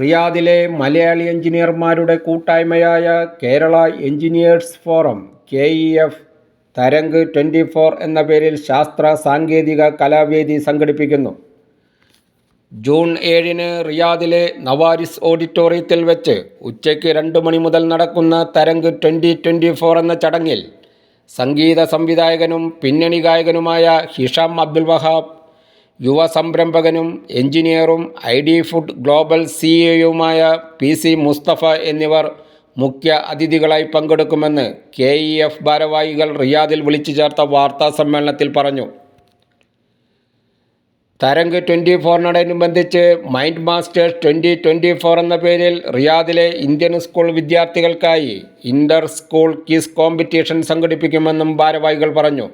റിയാദിലെ മലയാളി എഞ്ചിനീയർമാരുടെ കൂട്ടായ്മയായ Kerala engineers forum K E F Tarang twenty four എന്ന പേരിൽ ശാസ്ത്ര സാങ്കേതിക കലാവേദി സംഘടിപ്പിക്കുന്നു. ജൂൺ ഏഴിന് റിയാദിലെ നവാരിസ് ഓഡിറ്റോറിയത്തിൽ വെച്ച് ഉച്ചയ്ക്ക് രണ്ട് മണി മുതൽ നടക്കുന്ന തരംഗ് ട്വന്റി ട്വന്റി ഫോർ എന്ന ചടങ്ങിൽ സംഗീത സംവിധായകനും പിന്നണി ഗായകനുമായ ഹിഷാം അബ്ദുൽ വഹാബ് യുവ സംരംഭകനും എഞ്ചിനീയറും ഐ ഡി ഫുഡ് ഗ്ലോബൽ സിഇഒയുമായ പി സി മുസ്തഫ എന്നിവർ മുഖ്യ അതിഥികളായി പങ്കെടുക്കുമെന്ന് കെ ഇ എഫ് ഭാരവാഹികൾ റിയാദിൽ വിളിച്ചു ചേർത്ത വാർത്താ സമ്മേളനത്തിൽ പറഞ്ഞു. Tarang twenty ഫോറിനോടനുബന്ധിച്ച് mind masters twenty twenty four എന്ന പേരിൽ റിയാദിലെ ഇന്ത്യൻ സ്കൂൾ വിദ്യാർത്ഥികൾക്കായി ഇന്റർ സ്കൂൾ കിസ് കോമ്പറ്റീഷൻ സംഘടിപ്പിക്കുമെന്നും ഭാരവാഹികൾ പറഞ്ഞു.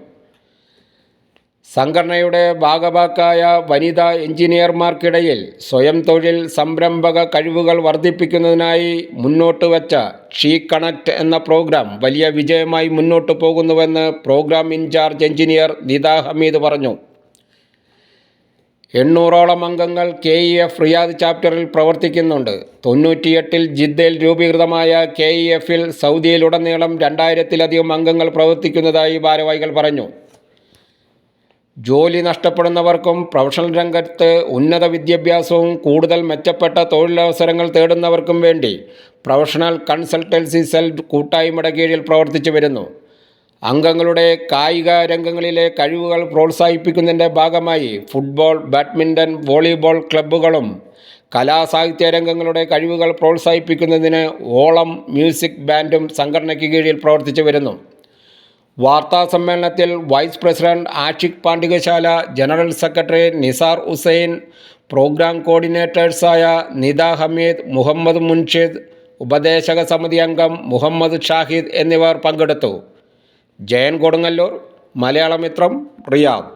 സംഘടനയുടെ ഭാഗഭാക്കായ വനിതാ എഞ്ചിനീയർമാർക്കിടയിൽ സ്വയം തൊഴിൽ സംരംഭക കഴിവുകൾ വർദ്ധിപ്പിക്കുന്നതിനായി മുന്നോട്ട് വച്ച ഷീ കണക്ട് എന്ന പ്രോഗ്രാം വലിയ വിജയമായി മുന്നോട്ട് പോകുന്നുവെന്ന് programme in charge engineer Nitha Hameed പറഞ്ഞു. എണ്ണൂറോളം അംഗങ്ങൾ കെ ഇ എഫ് റിയാദ് ചാപ്റ്ററിൽ പ്രവർത്തിക്കുന്നുണ്ട്. തൊണ്ണൂറ്റിയെട്ടിൽ ജിദ്ദയിൽ രൂപീകൃതമായ കെ ഇ എഫിൽ സൗദിയിലുടനീളം രണ്ടായിരത്തിലധികം അംഗങ്ങൾ പ്രവർത്തിക്കുന്നതായി ഭാരവാഹികൾ പറഞ്ഞു. ജോലി നഷ്ടപ്പെടുന്നവർക്കും പ്രൊഫഷണൽ രംഗത്ത് ഉന്നത വിദ്യാഭ്യാസവും കൂടുതൽ മെച്ചപ്പെട്ട തൊഴിലവസരങ്ങൾ തേടുന്നവർക്കും വേണ്ടി പ്രൊഫഷണൽ കൺസൾട്ടൻസി സെൽ കൂട്ടായ്മയുടെ കീഴിൽ പ്രവർത്തിച്ചു വരുന്നു. അംഗങ്ങളുടെ കായിക രംഗങ്ങളിലെ കഴിവുകൾ പ്രോത്സാഹിപ്പിക്കുന്നതിന്റെ ഭാഗമായി ഫുട്ബോൾ ബാഡ്മിന്റൺ വോളിബോൾ ക്ലബ്ബുകളും കലാസാഹിത്യ രംഗങ്ങളുടെ കഴിവുകൾ പ്രോത്സാഹിപ്പിക്കുന്നതിന് ഓളം മ്യൂസിക് ബാൻഡും സംഘടനയ്ക്ക് കീഴിൽ പ്രവർത്തിച്ചു വരുന്നു. വാർത്താ സമ്മേളനത്തിൽ vice president Ashiq Pandikasala general secretary Nisar Hussain programme കോർഡിനേറ്റേഴ്സായ Nida Hameed Muhammad Munshid ഉപദേശക സമിതി അംഗം മുഹമ്മദ് ഷാഹിദ് എന്നിവർ പങ്കെടുത്തു. ജയൻ കൊടുങ്ങല്ലൂർ മലയാളമിത്രം റിയാദ്.